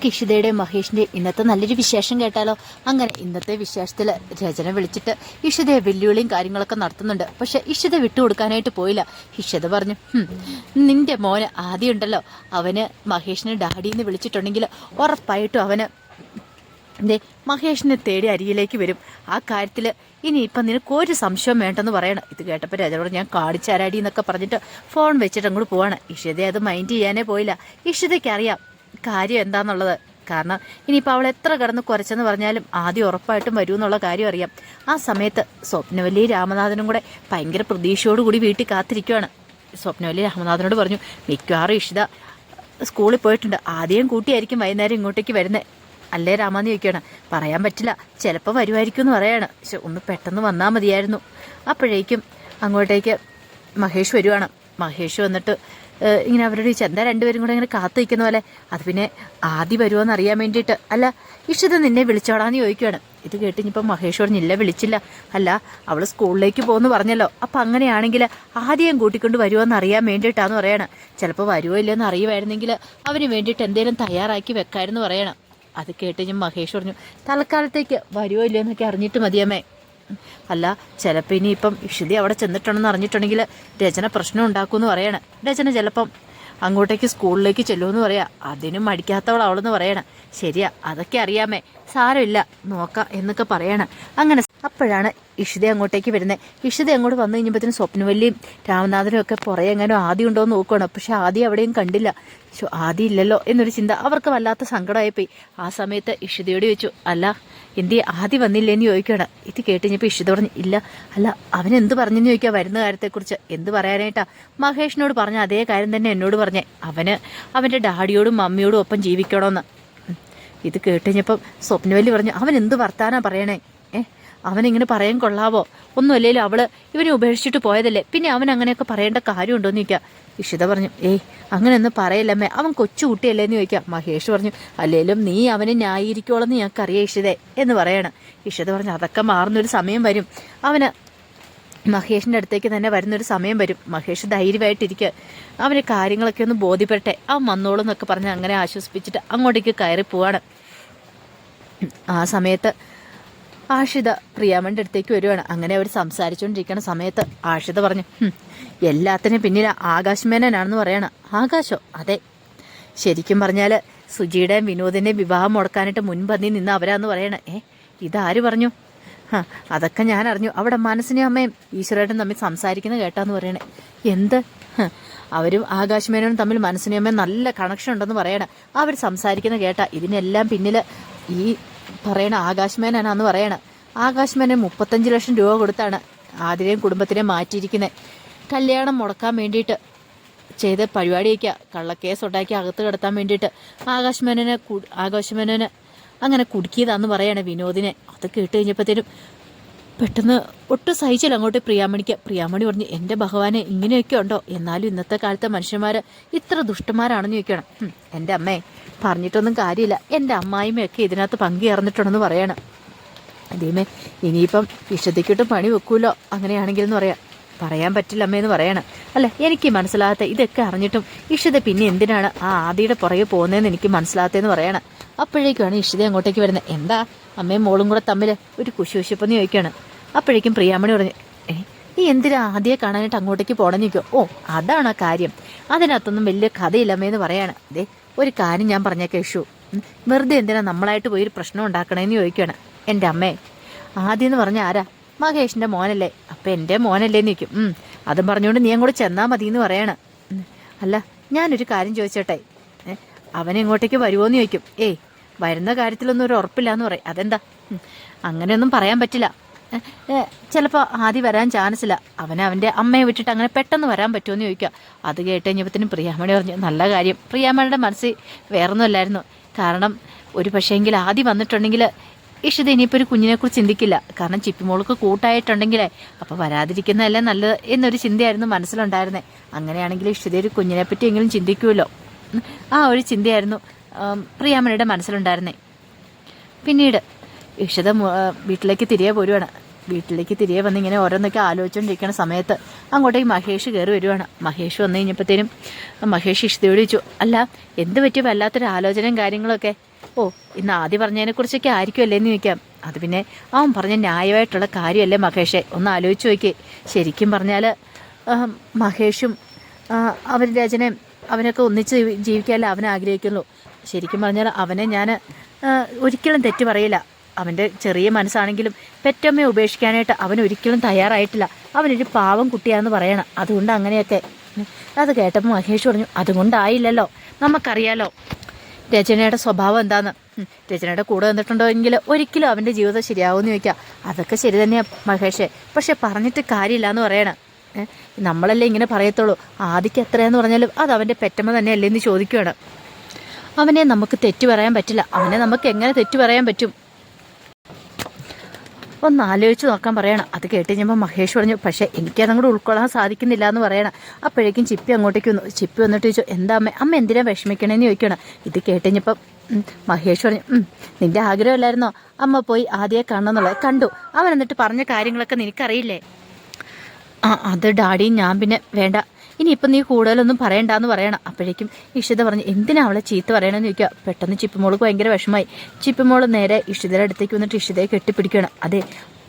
നമുക്ക് ഇഷിതയുടെയും മഹേഷിന്റെയും ഇന്നത്തെ നല്ലൊരു വിശേഷം കേട്ടാലോ? അങ്ങനെ ഇന്നത്തെ വിശേഷത്തിൽ രചന വിളിച്ചിട്ട് ഇഷിതയെ വെല്ലുവിളിയും കാര്യങ്ങളൊക്കെ നടത്തുന്നുണ്ട്. പക്ഷെ ഇഷിത വിട്ടുകൊടുക്കാനായിട്ട് പോയില്ല. ഇഷിത പറഞ്ഞു നിന്റെ മോന് ആദ്യം ഉണ്ടല്ലോ. അവന് മഹേഷിനെ ഡാഡിന്ന് വിളിച്ചിട്ടുണ്ടെങ്കിൽ ഉറപ്പായിട്ടും അവന് ദേ മഹേഷിനെ തേടി അരിയിലേക്ക് വരും. ആ കാര്യത്തിൽ ഇനിയിപ്പം നിനക്ക് ഒരു സംശയം വേണ്ടെന്ന് പറയണം. ഇത് കേട്ടപ്പോൾ രാജാവോട് ഞാൻ കാണിച്ചാരാടി എന്നൊക്കെ പറഞ്ഞിട്ട് ഫോൺ വെച്ചിട്ട് അങ്ങോട്ട് പോവാണ്. ഇഷിത അത് മൈൻഡ് ചെയ്യാനേ പോയില്ല. ഇഷിതയ്ക്ക് അറിയാം കാര്യം എന്താണെന്നുള്ളത് കാരണം ഇനിയിപ്പോൾ അവൾ എത്ര കിടന്ന് കുറച്ചെന്ന് പറഞ്ഞാലും ആദ്യം ഉറപ്പായിട്ടും വരൂ എന്നുള്ള കാര്യം അറിയാം. ആ സമയത്ത് സ്വപ്നവല്ലി രാമനാഥനും കൂടെ ഭയങ്കര പ്രതീക്ഷയോടുകൂടി വീട്ടിൽ കാത്തിരിക്കുകയാണ് സ്വപ്നവല്ലി രാമനാഥനോട് പറഞ്ഞു മിക്കവാറും ഇഷിത സ്കൂളിൽ പോയിട്ടുണ്ട്. ആദ്യം കൂട്ടിയായിരിക്കും വൈകുന്നേരം ഇങ്ങോട്ടേക്ക് വരുന്നത് അല്ലേ രാമാന്ന് ചോദിക്കുകയാണ് പറയാൻ പറ്റില്ല. ചിലപ്പോൾ വരുമായിരിക്കും എന്ന് പറയാണ്. പക്ഷെ ഒന്ന് പെട്ടെന്ന് വന്നാൽ മതിയായിരുന്നു. അപ്പോഴേക്കും അങ്ങോട്ടേക്ക് മഹേഷ് വരുവാണ്. മഹേഷ് വന്നിട്ട് ഇങ്ങനെ അവരോട് ചോദിച്ചു എന്താ രണ്ടുപേരും കൂടെ ഇങ്ങനെ കാത്തു നിൽക്കുന്ന പോലെ. അത് പിന്നെ ആദ്യം വരുമോ എന്ന് അറിയാൻ വേണ്ടിയിട്ട്. അല്ല ഇഷിത നിന്നെ വിളിച്ചോടാന്ന് ചോദിക്കുകയാണ് ഇത് കേട്ട് ഇനിയിപ്പം മഹേഷ് പറഞ്ഞില്ല വിളിച്ചില്ല. അല്ല അവൾ സ്കൂളിലേക്ക് പോകുന്നു പറഞ്ഞല്ലോ. അപ്പം അങ്ങനെയാണെങ്കിൽ ആദ്യം കൂട്ടിക്കൊണ്ട് വരുമോ എന്ന് അറിയാൻ വേണ്ടിയിട്ടാന്ന് പറയണം. ചിലപ്പോൾ വരുമോ ഇല്ലയെന്ന് അറിയുമായിരുന്നെങ്കിൽ അവന് വേണ്ടിയിട്ട് എന്തെങ്കിലും തയ്യാറാക്കി വെക്കാമെന്ന് പറയണം. അത് കേട്ട് ഞാൻ മഹേഷ് പറഞ്ഞു തൽക്കാലത്തേക്ക് വരുമോ ഇല്ലയോ എന്നൊക്കെ അറിഞ്ഞിട്ട് മതിയമ്മേ. അല്ല ചിലപ്പോൾ ഇനിയിപ്പം ഇഷിതി അവിടെ ചെന്നിട്ടുണ്ടെന്ന് അറിഞ്ഞിട്ടുണ്ടെങ്കിൽ രചന പ്രശ്നം ഉണ്ടാക്കുമെന്ന് പറയണം. രചന ചിലപ്പം അങ്ങോട്ടേക്ക് സ്കൂളിലേക്ക് ചെല്ലുമെന്ന് പറയാം. അതിനും മടിക്കാത്തവൾ അവളെന്ന് പറയണം. ശരിയാ അതൊക്കെ അറിയാമേ. സാരമില്ല നോക്കാം എന്നൊക്കെ പറയണം. അങ്ങനെ അപ്പോഴാണ് ഇഷിത അങ്ങോട്ടേക്ക് വരുന്നത് ഇഷിത അങ്ങോട്ട് വന്നു കഴിഞ്ഞപ്പോഴത്തേനും സ്വപ്നവല്ലിയും രാമനാഥനും ഒക്കെ പുറകെ എങ്ങനെ ആദ്യം ഉണ്ടോ എന്ന് നോക്കുകയാണ് പക്ഷെ ആദ്യം അവിടെയും കണ്ടില്ല. ആദ്യം ഇല്ലല്ലോ എന്നൊരു ചിന്ത അവർക്ക് വല്ലാത്ത സങ്കടമായിപ്പോയി ആ സമയത്ത് ഇഷിതയോട് ചോദിച്ചു അല്ല എന്തി ആദ്യം വന്നില്ലേന്ന് ചോദിക്കുകയാണ്. ഇത് കേട്ട് കഴിഞ്ഞപ്പോൾ ഇഷിത പറഞ്ഞു ഇല്ല അല്ല അവൻ എന്ത് പറഞ്ഞെന്ന് ചോദിക്കുക വരുന്ന കാര്യത്തെക്കുറിച്ച്? എന്ത് പറയാനായിട്ടാ? മഹേഷിനോട് പറഞ്ഞ അതേ കാര്യം തന്നെ എന്നോട് പറഞ്ഞേ. അവന് അവന്റെ ഡാഡിയോടും മമ്മിയോടും ഒപ്പം ജീവിക്കണമെന്ന്. ഇത് കേട്ടുകഴിഞ്ഞപ്പം സ്വപ്നവല്ലി പറഞ്ഞു അവൻ എന്ത് വർത്താനാ പറയണേ? ഏ അവനിങ്ങനെ പറയാൻ കൊള്ളാവോ? ഒന്നുമല്ലേലും അവൾ ഇവനെ ഉപേക്ഷിച്ചിട്ട് പോയതല്ലേ. പിന്നെ അവൻ അങ്ങനെയൊക്കെ പറയേണ്ട കാര്യമുണ്ടോന്ന് ചോദിക്കാം. ഇഷിത പറഞ്ഞു ഏയ് അങ്ങനെയൊന്നും പറയില്ലമ്മേ അവൻ കൊച്ചു കുട്ടിയല്ലേ എന്ന് ചോദിക്കാം. മഹേഷ് പറഞ്ഞു അല്ലേലും നീ അവനെ ന്യായീകരിക്കോളെന്ന് ഞങ്ങൾക്കറിയാം ഇഷിതേ എന്ന് പറയണം. ഇഷിത പറഞ്ഞു അതൊക്കെ മാറുന്നൊരു സമയം വരും. അവന് മഹേഷിന്റെ അടുത്തേക്ക് തന്നെ വരുന്നൊരു സമയം വരും. മഹേഷ് ധൈര്യമായിട്ടിരിക്കുക അവന് കാര്യങ്ങളൊക്കെ ഒന്ന് ബോധ്യപ്പെടട്ടെ. അവൻ വന്നോളൂ എന്നൊക്കെ പറഞ്ഞ് അങ്ങനെ ആശ്വസിപ്പിച്ചിട്ട് അങ്ങോട്ടേക്ക് കയറി പോവാണ്. ആ സമയത്ത് ആഷിത പ്രിയാമന്റെ അടുത്തേക്ക് വരുവാണ്. അങ്ങനെ അവർ സംസാരിച്ചുകൊണ്ടിരിക്കുന്ന സമയത്ത് ആഷിത പറഞ്ഞു "ഹും, എല്ലാത്തിനും പിന്നിൽ ആകാശ് മേനനാണെന്ന് പറയണ. ആകാശോ? അതെ. ശരിക്കും പറഞ്ഞാൽ സുജിയുടെയും വിനോദിന്റെയും വിവാഹം മുടക്കാനായിട്ട് മുൻപന്തി നിന്ന് അവരാന്ന് പറയണേ. ഏ ഇതാര് പറഞ്ഞു? അതൊക്കെ ഞാൻ അറിഞ്ഞു. അവിടെ മനസ്സിനെ അമ്മയും ഈശ്വരേട്ടൻ തമ്മിൽ സംസാരിക്കുന്ന കേട്ടാന്ന് പറയണേ. എന്ത്? അവരും ആകാശമേനോനും തമ്മിൽ മനസ്സിനെ അമ്മയും നല്ല കണക്ഷൻ ഉണ്ടെന്ന് പറയണേ. അവർ സംസാരിക്കുന്ന കേട്ടാ. ഇതിനെല്ലാം പിന്നിൽ ഈ പറയണ ആകാശമേനാന്ന് പറയണ. ആകാശമേനെ മുപ്പത്തഞ്ച് ലക്ഷം രൂപ കൊടുത്താണ് ആതിരെയും കുടുംബത്തിനെ മാറ്റിയിരിക്കുന്നത് കല്യാണം മുടക്കാൻ വേണ്ടിയിട്ട് ചെയ്ത പരിപാടിയൊക്കെ കള്ളക്കേസ് ഉണ്ടാക്കി അകത്ത് കിടത്താൻ വേണ്ടിയിട്ട് ആകാശമേനെ ആകാശമേനെ അങ്ങനെ കുടുക്കിയതാന്ന് പറയണേ വിനോദിനെ. അത് കേട്ട് കഴിഞ്ഞപ്പോഴത്തേനും പെട്ടെന്ന് ഒട്ടും സഹിച്ചില്ല. അങ്ങോട്ട് പ്രിയാമണിക്ക് പ്രിയാമണി പറഞ്ഞു എന്റെ ഭഗവാനെ ഇങ്ങനെയൊക്കെ ഉണ്ടോ? എന്നാലും ഇന്നത്തെ കാലത്തെ മനുഷ്യന്മാർ ഇത്ര ദുഷ്ടന്മാരാണെന്ന് ചോദിക്കണം. എന്റെ അമ്മേ പറഞ്ഞിട്ടൊന്നും കാര്യമില്ല. എന്റെ അമ്മായിമ്മയൊക്കെ ഇതിനകത്ത് പങ്കുചേർന്നിട്ടുണ്ടെന്ന് പറയണം. അതേമേ ഇനിയിപ്പം വിശുദ്ധിക്കിട്ടും പണി വെക്കൂലോ? അങ്ങനെയാണെങ്കിൽ എന്ന് പറയാം. പറയാൻ പറ്റില്ല അമ്മയെന്ന് പറയണം. അല്ല എനിക്ക് മനസ്സിലാകാത്ത ഇതൊക്കെ അറിഞ്ഞിട്ടും ഇഷിത പിന്നെ എന്തിനാണ് ആ ആദിയുടെ പുറകെ പോകുന്നതെന്ന് എനിക്ക് മനസ്സിലാകാത്തതെന്ന് പറയണം. അപ്പോഴേക്കാണ് ഇഷിത അങ്ങോട്ടേക്ക് വരുന്നത്. എന്താ? അമ്മയും മോളും കൂടെ തമ്മിൽ ഒരു കുശുശിപ്പെന്ന് ചോദിക്കുകയാണ്. അപ്പോഴേക്കും പ്രിയാമണി പറഞ്ഞു നീ എന്തിനാ ആദ്യം കാണാനായിട്ട് അങ്ങോട്ടേക്ക് പോകണമെന്ന് ചോദിക്കും ഓ അതാണ് കാര്യം. അതിനകത്തൊന്നും വലിയ കഥയില്ലമ്മയെന്ന് പറയാണ്. അതെ ഒരു കാര്യം ഞാൻ പറഞ്ഞേക്കാം ഇഷു വെറുതെ എന്തിനാ നമ്മളായിട്ട് പോയി ഒരു പ്രശ്നം ഉണ്ടാക്കണേന്ന് ചോദിക്കുകയാണ്. എന്റെ അമ്മേ ആദ്യം എന്ന് പറഞ്ഞ ആരാ? മഹേഷിന്റെ മോനല്ലേ? അപ്പം എന്റെ മോനല്ലേ നിൽക്കും അതും പറഞ്ഞുകൊണ്ട് നീ അങ്ങോട്ട് ചെന്നാൽ മതി എന്ന് പറയാണ് അല്ല ഞാനൊരു കാര്യം ചോദിച്ചോട്ടെ? അവനെങ്ങോട്ടേക്ക് ഇങ്ങോട്ടേക്ക് വരുമോയെന്ന് ചോദിക്കും. ഏയ് വരുന്ന കാര്യത്തിലൊന്നും ഒരു ഉറപ്പില്ല എന്ന് പറയും. അതെന്താ? അങ്ങനെയൊന്നും പറയാൻ പറ്റില്ല. ചിലപ്പോൾ ആദ്യം വരാൻ ചാൻസ് ഇല്ല. അവനെ അവന്റെ അമ്മയെ വിട്ടിട്ട് അങ്ങനെ പെട്ടെന്ന് വരാൻ പറ്റുമെന്ന് ചോദിക്കുക. അത് കേട്ട് കഴിഞ്ഞപ്പോഴത്തേനും പ്രിയാമണി പറഞ്ഞു നല്ല കാര്യം. പ്രിയാമണിയുടെ മനസ്സിൽ വേറൊന്നുമല്ലായിരുന്നു കാരണം ഒരു പക്ഷേങ്കിൽ ആദ്യം വന്നിട്ടുണ്ടെങ്കിൽ ഇഷിത ഇനിയിപ്പോൾ ഒരു കുഞ്ഞിനെക്കുറിച്ച് ചിന്തിക്കില്ല. കാരണം ചിപ്പിമോൾക്ക് കൂട്ടായിട്ടുണ്ടെങ്കിലേ അപ്പോൾ വരാതിരിക്കുന്നതല്ലേ നല്ലത് എന്നൊരു ചിന്തയായിരുന്നു മനസ്സിലുണ്ടായിരുന്നത് അങ്ങനെയാണെങ്കിൽ ഇഷിത ഒരു കുഞ്ഞിനെ പറ്റി എങ്കിലും ചിന്തിക്കുമല്ലോ ആ ഒരു ചിന്തയായിരുന്നു. പ്രിയാമണിയുടെ മനസ്സിലുണ്ടായിരുന്നേ. പിന്നീട് ഇഷിത വീട്ടിലേക്ക് തിരികെ പോരുവാണ്. വീട്ടിലേക്ക് തിരികെ വന്ന് ഇങ്ങനെ ഓരോന്നൊക്കെ ആലോചിച്ചുകൊണ്ടിരിക്കുന്ന സമയത്ത് അങ്ങോട്ടേക്ക് മഹേഷ് കയറി വരുവാണ്. മഹേഷ് വന്നു കഴിഞ്ഞപ്പോഴത്തേനും മഹേഷ് ഇഷ്ടയോട് ചോദിച്ചു അല്ല എന്ത് പറ്റി വല്ലാത്തൊരു ആലോചനയും കാര്യങ്ങളൊക്കെ? ഓ ഇന്ന് ആദ്യം പറഞ്ഞതിനെക്കുറിച്ചൊക്കെ ആയിരിക്കുമല്ലേ എന്ന് ചോദിക്കാം. അത് പിന്നെ അവൻ പറഞ്ഞ ന്യായമായിട്ടുള്ള കാര്യമല്ലേ മഹേഷെ ഒന്ന് ആലോചിച്ച് നോക്കിയേ. ശരിക്കും പറഞ്ഞാൽ മഹേഷും അവരുടെ രചനയും അവനൊക്കെ ഒന്നിച്ച് ജീവി- ജീവിക്കാനല്ലേ അവൻ ആഗ്രഹിക്കുള്ളൂ. ശരിക്കും പറഞ്ഞാൽ അവനെ ഞാൻ ഒരിക്കലും തെറ്റ് പറയില്ല. അവന്റെ ചെറിയ മനസ്സാണെങ്കിലും പെറ്റമ്മയെ ഉപേക്ഷിക്കാനായിട്ട് അവൻ ഒരിക്കലും തയ്യാറായിട്ടില്ല. അവനൊരു പാവം കുട്ടിയാണെന്ന് പറയണം. അതുകൊണ്ട് അങ്ങനെയൊക്കെ. അത് കേട്ടപ്പോൾ മഹേഷ് പറഞ്ഞു അതുകൊണ്ടായില്ലല്ലോ. നമുക്കറിയാലോ. രചനയുടെ സ്വഭാവം എന്താന്ന്. രചനയുടെ കൂടെ വന്നിട്ടുണ്ടോ എങ്കിൽ ഒരിക്കലും അവന്റെ ജീവിതം ശരിയാവുമെന്ന് ചോദിക്കാം. അതൊക്കെ ശരി തന്നെയാണ് മഹേഷേ. പക്ഷെ പറഞ്ഞിട്ട് കാര്യമില്ല എന്ന് പറയണം. നമ്മളല്ലേ ഇങ്ങനെ പറയത്തുള്ളൂ. ആദിക്ക് എത്രയാന്ന് പറഞ്ഞാലും അത് അവന്റെ പെറ്റമ്മ തന്നെയല്ലേ എന്ന് ചോദിക്കുകയാണ്. അവനെ നമുക്ക് തെറ്റു പറയാൻ പറ്റില്ല. അവനെ നമുക്ക് എങ്ങനെ തെറ്റു പറയാൻ പറ്റും? ഒന്ന് ആലോചിച്ച് നോക്കാൻ പറയണം. അത് കേട്ട് കഴിഞ്ഞപ്പോൾ മഹേഷ് പറഞ്ഞു പക്ഷേ എനിക്കതങ്ങോട്ട് ഉൾക്കൊള്ളാൻ സാധിക്കുന്നില്ല എന്ന് പറയണം. അപ്പോഴേക്കും ചിപ്പി അങ്ങോട്ടേക്ക് വന്നു. ചിപ്പി വന്നിട്ട് ചോദിച്ചു എന്താ അമ്മ? അമ്മ എന്തിനാ വിഷമിക്കണേന്ന് ചോദിക്കണം ഇത് കേട്ട് കഴിഞ്ഞപ്പം മഹേഷ് പറഞ്ഞു നിന്റെ ആഗ്രഹമല്ലായിരുന്നോ? അമ്മ പോയി ആദ്യമേ കാണണമെന്നുള്ളത് കണ്ടു. അവൻ എന്നിട്ട് പറഞ്ഞ കാര്യങ്ങളൊക്കെ നിനക്കറിയില്ലേ? ആ അത് ഡാഡിയും ഞാൻ പിന്നെ വേണ്ട. ഇനിയിപ്പം നീ കൂടുതലൊന്നും പറയണ്ടെന്ന് പറയണം. അപ്പോഴേക്കും ഇഷിത പറഞ്ഞു എന്തിനാ അവളെ ചീത്ത പറയണമെന്ന് ചോദിക്കുക? പെട്ടെന്ന് ചിപ്പിമോൾക്ക് ഭയങ്കര വിഷമായി ചിപ്പിമോൾ നേരെ ഇഷിതയുടെ അടുത്തേക്ക് വന്നിട്ട് ഇഷിതയെ കെട്ടിപ്പിടിക്കണം അതെ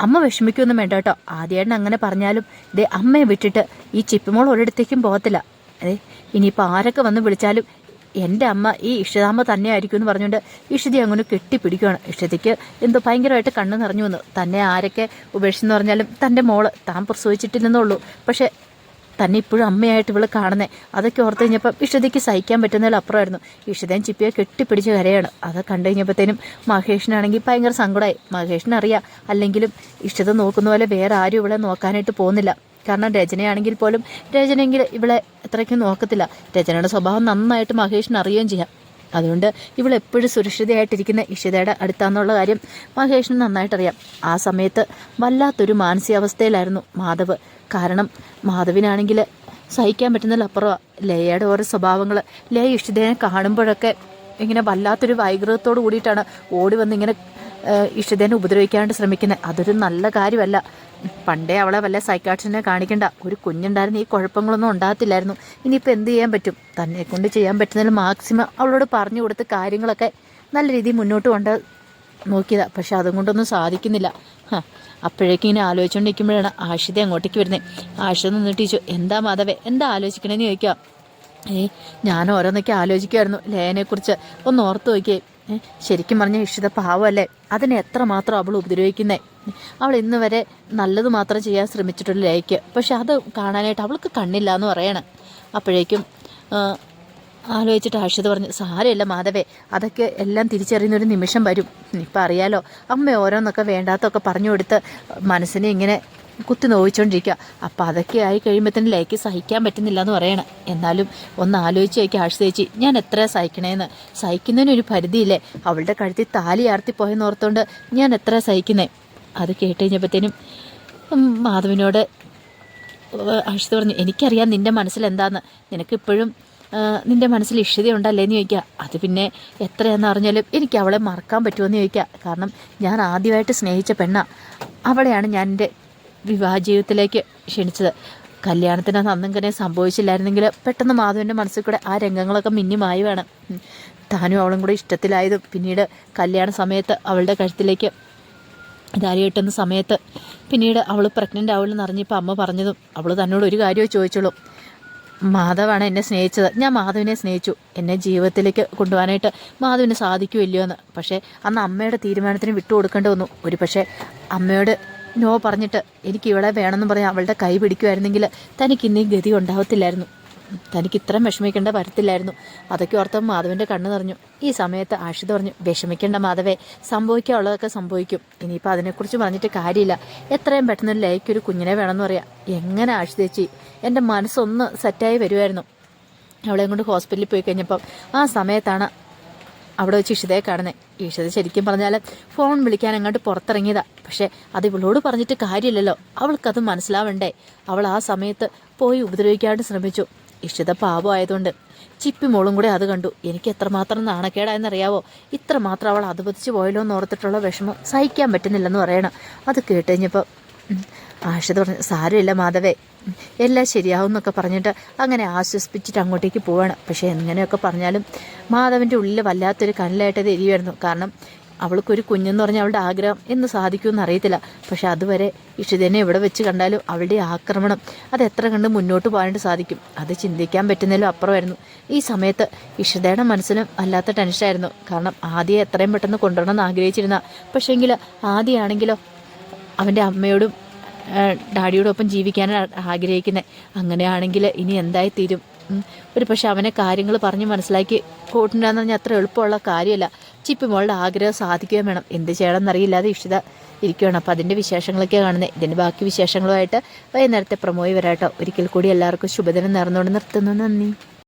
അമ്മ വിഷമിക്കൊന്നും വേണ്ട കേട്ടോ. ആദ്യമായിട്ട് അങ്ങനെ പറഞ്ഞാലും ഇതേ അമ്മയെ വിട്ടിട്ട് ഈ ചിപ്പിമോൾ ഒരിടത്തേക്കും പോകത്തില്ല. അതെ ഇനിയിപ്പോൾ ആരൊക്കെ വന്ന് വിളിച്ചാലും എന്റെ അമ്മ ഈ ഇഷിതാമ്മ തന്നെയായിരിക്കും എന്ന് പറഞ്ഞുകൊണ്ട് ഇഷിതി അങ്ങനെ കെട്ടിപ്പിടിക്കുകയാണ്. ഇഷിതയ്ക്ക് എന്തോ ഭയങ്കരമായിട്ട് കണ്ണ് നിറഞ്ഞു വന്നു. തന്നെ ആരൊക്കെ ഉപേക്ഷിച്ചെന്ന് പറഞ്ഞാലും തന്റെ മോൾ താൻ പ്രസവിച്ചിട്ടില്ലെന്നുള്ളൂ പക്ഷേ തന്നെ ഇപ്പോഴും അമ്മയായിട്ട് ഇവൾ കാണുന്നത് അതൊക്കെ ഓർത്ത് കഴിഞ്ഞപ്പം ഇഷിതയ്ക്ക് സഹിക്കാൻ പറ്റുന്നതിൽ അപ്പുറമായിരുന്നു. ഇഷിതയും ചിപ്പിയെ കെട്ടിപ്പിടിച്ച് കരയാണ്. അത് കണ്ടു കഴിഞ്ഞപ്പോഴത്തേനും മഹേഷിനാണെങ്കിൽ ഭയങ്കര സങ്കടമായി. മഹേഷിനറിയാം. അല്ലെങ്കിലും ഇഷിത നോക്കുന്ന പോലെ വേറെ ആരും ഇവളെ നോക്കാനായിട്ട് പോകുന്നില്ല. കാരണം രചനയാണെങ്കിൽ പോലും രചനയെങ്കിൽ ഇവളെ അത്രയ്ക്കും നോക്കത്തില്ല. രചനയുടെ സ്വഭാവം നന്നായിട്ട് മഹേഷിന് അറിയുകയും ചെയ്യാം. അതുകൊണ്ട് ഇവളെപ്പോഴും സുരക്ഷിതയായിട്ടിരിക്കുന്ന ഇഷിതയുടെ അടുത്താന്നുള്ള കാര്യം മഹേഷിന് നന്നായിട്ടറിയാം. ആ സമയത്ത് വല്ലാത്തൊരു മാനസികാവസ്ഥയിലായിരുന്നു മാധവ്. കാരണം മാധവിനാണെങ്കിൽ സഹിക്കാൻ പറ്റുന്നതിലപ്പുറമാണ് ലയയുടെ ഓരോ സ്വഭാവങ്ങൾ ലയ ഇഷിതയെ കാണുമ്പോഴൊക്കെ ഇങ്ങനെ വല്ലാത്തൊരു വൈകൃതത്തോട് കൂടിയിട്ടാണ് ഓടി വന്ന് ഇങ്ങനെ ഇഷിതേനെ ഉപദ്രവിക്കാണ്ട് ശ്രമിക്കുന്നത്. അതൊരു നല്ല കാര്യമല്ല. പണ്ടേ അവളെ വല്ല സൈക്കാട്രിനെ കാണിക്കണ്ട. ഒരു കുഞ്ഞുണ്ടായിരുന്ന ഈ കുഴപ്പങ്ങളൊന്നും ഉണ്ടാകത്തില്ലായിരുന്നു. ഇനിയിപ്പോൾ എന്ത് ചെയ്യാൻ പറ്റും? തന്നെ കൊണ്ട് ചെയ്യാൻ പറ്റുന്നതിൽ മാക്സിമം അവളോട് പറഞ്ഞു കൊടുത്ത് കാര്യങ്ങളൊക്കെ നല്ല രീതിയിൽ മുന്നോട്ട് കൊണ്ട് നോക്കിയതാ. പക്ഷെ അതും കൊണ്ടൊന്നും സാധിക്കുന്നില്ല. അപ്പോഴേക്കും ഇങ്ങനെ ആലോചിച്ചുകൊണ്ടിരിക്കുമ്പോഴാണ് ആഷിത അങ്ങോട്ടേക്ക് വരുന്നത് ആഷിത നിന്നിട്ട് ചോദിച്ചു എന്താ മാധവേ എന്താ ആലോചിക്കണേന്ന് ചോദിക്കാം ഏ ഞാൻ ഓരോന്നൊക്കെ ആലോചിക്കുമായിരുന്നു ലേനെക്കുറിച്ച് ഒന്ന് ഓർത്ത് നോക്കിയേ. ശരിക്കും പറഞ്ഞ ഇഷിത പാവമല്ലേ അതിനെ എത്രമാത്രം അവൾ ഉപദ്രവിക്കുന്നേ? അവൾ ഇന്ന് വരെ നല്ലത് മാത്രം ചെയ്യാൻ ശ്രമിച്ചിട്ടുള്ള ലൈക്ക്. പക്ഷെ അത് കാണാനായിട്ട് അവൾക്ക് കണ്ണില്ല എന്ന് പറയണം. അപ്പോഴേക്കും ആലോചിച്ചിട്ട് ആഷിത പറഞ്ഞു സാരമില്ല മാധവേ അതൊക്കെ എല്ലാം തിരിച്ചറിയുന്ന ഒരു നിമിഷം വരും. ഇപ്പം അറിയാലോ അമ്മ ഓരോന്നൊക്കെ വേണ്ടാത്തൊക്കെ പറഞ്ഞു കൊടുത്ത് മനസ്സിനെ ഇങ്ങനെ കുത്തി നോവിച്ചുകൊണ്ടിരിക്കുക അപ്പം അതൊക്കെ ആയി കഴിയുമ്പോൾ തന്നെ ലൈക്ക് സഹിക്കാൻ പറ്റുന്നില്ല എന്ന് പറയണം. എന്നാലും ഒന്ന് ആലോചിച്ച് നോക്കി ആഴ്ച ഞാൻ എത്ര സഹിക്കണേന്ന്. സഹിക്കുന്നതിനൊരു പരിധിയില്ലേ? അവളുടെ കഴുത്തിൽ താലി ആർത്തി പോയെന്ന് ഓർത്തുകൊണ്ട് ഞാൻ എത്ര സഹിക്കുന്നേ? അത് കേട്ട് കഴിഞ്ഞപ്പോഴത്തേനും മാധവിനോട് അഷിത പറഞ്ഞു എനിക്കറിയാം നിന്റെ മനസ്സിൽ എന്താന്ന്. നിനക്കിപ്പോഴും നിന്റെ മനസ്സിൽ ഇഷ്ടതയുണ്ടല്ലേ എന്ന് ചോദിക്കുക. അത് പിന്നെ എത്രയെന്ന് അറിഞ്ഞാലും എനിക്ക് അവളെ മറക്കാൻ പറ്റുമെന്ന് ചോദിക്കുക. കാരണം ഞാൻ ആദ്യമായിട്ട് സ്നേഹിച്ച പെണ്ണ. അവളെയാണ് ഞാൻ എന്റെ വിവാഹ ജീവിതത്തിലേക്ക് ക്ഷണിച്ചത്. കല്യാണത്തിന് അന്നിങ്ങനെ സംഭവിച്ചില്ലായിരുന്നെങ്കിൽ പെട്ടെന്ന് മാധവന്റെ മനസ്സിൽ കൂടെ ആ രംഗങ്ങളൊക്കെ മിന്നിമായി വേണം. താനും അവളും കൂടെ ഇഷ്ടത്തിലായതും പിന്നീട് കല്യാണ സമയത്ത് അവളുടെ കഴുത്തിലേക്ക് ദാരി കിട്ടുന്ന സമയത്ത് പിന്നീട് അവൾ പ്രഗ്നന്റ് ആവുമെന്ന് അറിഞ്ഞപ്പോൾ അമ്മ പറഞ്ഞതും അവൾ തന്നോട് ഒരു കാര്യമോ ചോദിച്ചോളൂ മാധവാണ് എന്നെ സ്നേഹിച്ചത്. ഞാൻ മാധവിനെ സ്നേഹിച്ചു. എന്നെ ജീവിതത്തിലേക്ക് കൊണ്ടുപോകാനായിട്ട് മാധവിന് സാധിക്കുമില്ലയോ എന്ന്. പക്ഷേ അന്ന് അമ്മയുടെ തീരുമാനത്തിന് വിട്ടുകൊടുക്കേണ്ടി വന്നു. ഒരു പക്ഷേ അമ്മയോട് നോ പറഞ്ഞിട്ട് എനിക്ക് ഇവിടെ വേണമെന്ന് പറഞ്ഞ് അവളുടെ കൈ പിടിക്കുമായിരുന്നെങ്കിൽ തനിക്ക് ഇന്നീ ഗതി ഉണ്ടാവത്തില്ലായിരുന്നു. തനിക്ക് ഇത്രയും വിഷമിക്കേണ്ട വരത്തില്ലായിരുന്നു. അതൊക്കെ ഓർത്ത് മാധവന്റെ കണ്ണ് നിറഞ്ഞു. ഈ സമയത്ത് ആഷിത പറഞ്ഞു വിഷമിക്കേണ്ട മാധവേ സംഭവിക്കാനുള്ളതൊക്കെ സംഭവിക്കും. ഇനിയിപ്പോൾ അതിനെക്കുറിച്ച് പറഞ്ഞിട്ട് കാര്യമില്ല. എത്രയും പെട്ടെന്ന് ലൈക്ക് ഒരു കുഞ്ഞിനെ വേണമെന്ന് പറയാം. എങ്ങനെ ആഷിതേച്ചി എന്റെ മനസ്സൊന്ന് സെറ്റായി വരുമായിരുന്നു അവളെയും കൊണ്ട് ഹോസ്പിറ്റലിൽ പോയി കഴിഞ്ഞപ്പം ആ സമയത്താണ് അവിടെ വെച്ച് ഇഷിതയെ കാണുന്നത് ഇഷിത ശരിക്കും പറഞ്ഞാൽ ഫോൺ വിളിക്കാൻ അങ്ങോട്ട് പുറത്തിറങ്ങിയതാ. പക്ഷേ അത് ഇവളോട് പറഞ്ഞിട്ട് കാര്യമില്ലല്ലോ. അവൾക്കത് മനസ്സിലാവണ്ടേ. അവൾ ആ സമയത്ത് പോയി ഉപദ്രവിക്കാണ്ട് ശ്രമിച്ചു. ഇഷിത പാപമായതുകൊണ്ട്. ചിപ്പി മോളും കൂടെ അത് കണ്ടു. എനിക്ക് എത്രമാത്രം നാണക്കേടായെന്നറിയാവോ ഇത്രമാത്രം അവൾ അതുപതിച്ച് പോയല്ലോ എന്ന് ഓർത്തിട്ടുള്ള വിഷമം സഹിക്കാൻ പറ്റുന്നില്ലെന്ന് പറയണം. അത് കേട്ടുകഴിഞ്ഞപ്പോൾ ആഷിത പറഞ്ഞു സാരമില്ല മാധവേ. എല്ലാം ശരിയാവും എന്നൊക്കെ പറഞ്ഞിട്ട് അങ്ങനെ ആശ്വസിപ്പിച്ചിട്ട് അങ്ങോട്ടേക്ക് പോവാണ്. പക്ഷേ എങ്ങനെയൊക്കെ പറഞ്ഞാലും മാധവന്റെ ഉള്ളിൽ വല്ലാത്തൊരു കനലായിട്ട് അത് എരിയുമായിരുന്നു. കാരണം അവൾക്കൊരു കുഞ്ഞെന്ന് പറഞ്ഞാൽ അവളുടെ ആഗ്രഹം എന്ന് സാധിക്കുമെന്ന് അറിയത്തില്ല. പക്ഷെ അതുവരെ ഇഷിതനെ എവിടെ വെച്ച് കണ്ടാലും അവളുടെ ആക്രമണം അത് എത്ര കണ്ട് മുന്നോട്ട് പോകാനായിട്ട് സാധിക്കും. അത് ചിന്തിക്കാൻ പറ്റുന്നതിലും അപ്പുറമായിരുന്നു. ഈ സമയത്ത് ഇഷിതയുടെ മനസ്സിലും അല്ലാത്ത ടെൻഷനായിരുന്നു. കാരണം ആദ്യം എത്രയും പെട്ടെന്ന് കൊണ്ടുവരണമെന്ന് ആഗ്രഹിച്ചിരുന്ന. പക്ഷേങ്കിൽ ആദ്യമാണെങ്കിലോ അവന്റെ അമ്മയോടും ഏഹ്, ഡാഡിയോടും ഒപ്പം ജീവിക്കാനാണ് ആഗ്രഹിക്കുന്നത് അങ്ങനെയാണെങ്കിൽ ഇനി എന്തായി തീരും. ഒരു പക്ഷെ അവനെ കാര്യങ്ങൾ പറഞ്ഞ് മനസ്സിലാക്കി കൂട്ടുണ്ടാന്ന് പറഞ്ഞാൽ അത്ര എളുപ്പമുള്ള കാര്യമല്ല. ചിപ്പി മോളുടെ ആഗ്രഹം സാധിക്കുകയും വേണം. എന്ത് ചെയ്യണമെന്നറിയില്ലാതെ ഇഷിത ഇരിക്കുകയാണ്. അപ്പോൾ അതിന്റെ വിശേഷങ്ങളൊക്കെ കാണുന്നത് ഇതിന്റെ ബാക്കി വിശേഷങ്ങളുമായിട്ട് വൈകുന്നേരത്തെ പ്രമോയി വരാട്ടോ ഒരിക്കൽ കൂടി എല്ലാവർക്കും ശുഭദിനം നേർന്നുകൊണ്ട് നിർത്തുന്നു. നന്ദി.